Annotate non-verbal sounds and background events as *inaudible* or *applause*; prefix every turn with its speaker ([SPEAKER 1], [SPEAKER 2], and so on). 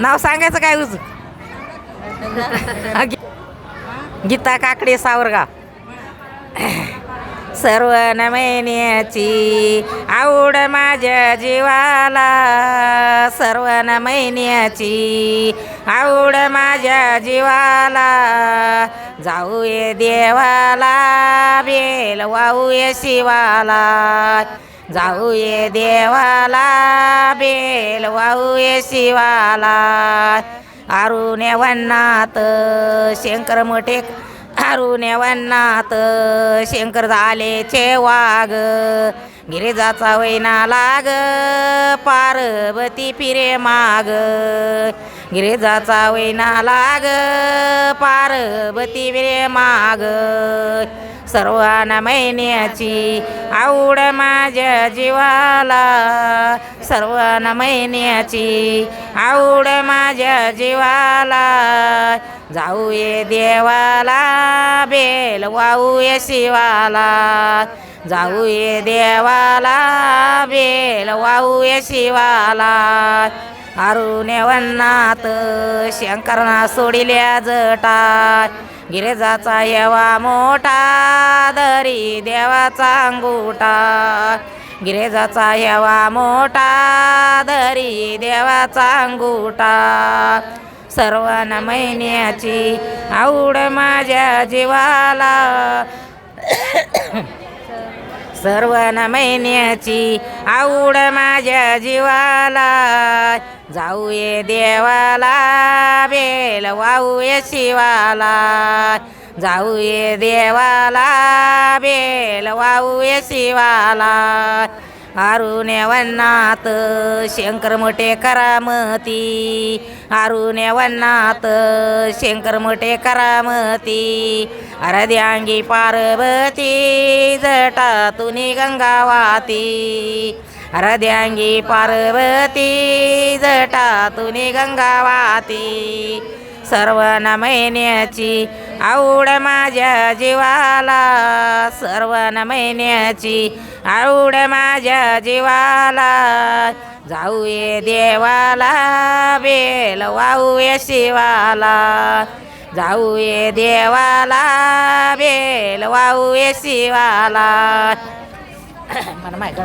[SPEAKER 1] नाव सांगायचं काय उज? *laughs* गीता. काकडे सावरगाव. *clears throat* सर्व न महिन्याची आवड माझ्या जीवाला. सर्व न महिन्याची आवड माझ्या जीवाला. जाऊये देवाला बेल वाहूये शिवाला. जाऊ ये देवाला बेल वाहूये शिवाला. अरुण्य वन्नात शंकर मोठे अरुण्य वन्नात शंकर झाले चे वाघ. गिरिजाचा वैना लाग पार्वती फिरे माग. गिरिजाचा वैना लाग पार्वती फिरे माग. सर्वांना महिन्याची आवड माझ्या जीवाला. सर्वांना महिन्याची आवड माझ्या जीवाला. जाऊये देवाला बेल वाहूये शिवाला. जाऊये देवाला बेल वाहूये शिवाला. अरुण्य शंकरना सोडिल्या जटा गिरेजाचा येवा मोठा दरी देवाचा अंगुठा. गिरेजाचा येवा मोठा दरी देवाचा अंगुठा. सर्व महिन्याची आवड माझ्या जीवाला. सर्व महिन्याची आवड माझ्या जीवाला. जाऊ ये देवाला बेल वाऊ ये शिवाला. जाऊये देवाला बेल वाहूये शिवाला. अरुण्यवन्नाथ शंकर मोठे करामती. अरुण्यवन्नाथ शंकर मोठे करामती. अरद्यांगी पार्वती जटातून गंगावाती. हृदयांगी पार्वती जटातून गंगावाती सर्व न महिन्याची आवड माझ्या जीवाला सर्व न महिन्याची आवड माझ्या जीवाला. जाऊये देवाला बेल वाहूये शिवाला. जाऊये देवाला बेल वाहूये शिवाला. *coughs* मला माहिती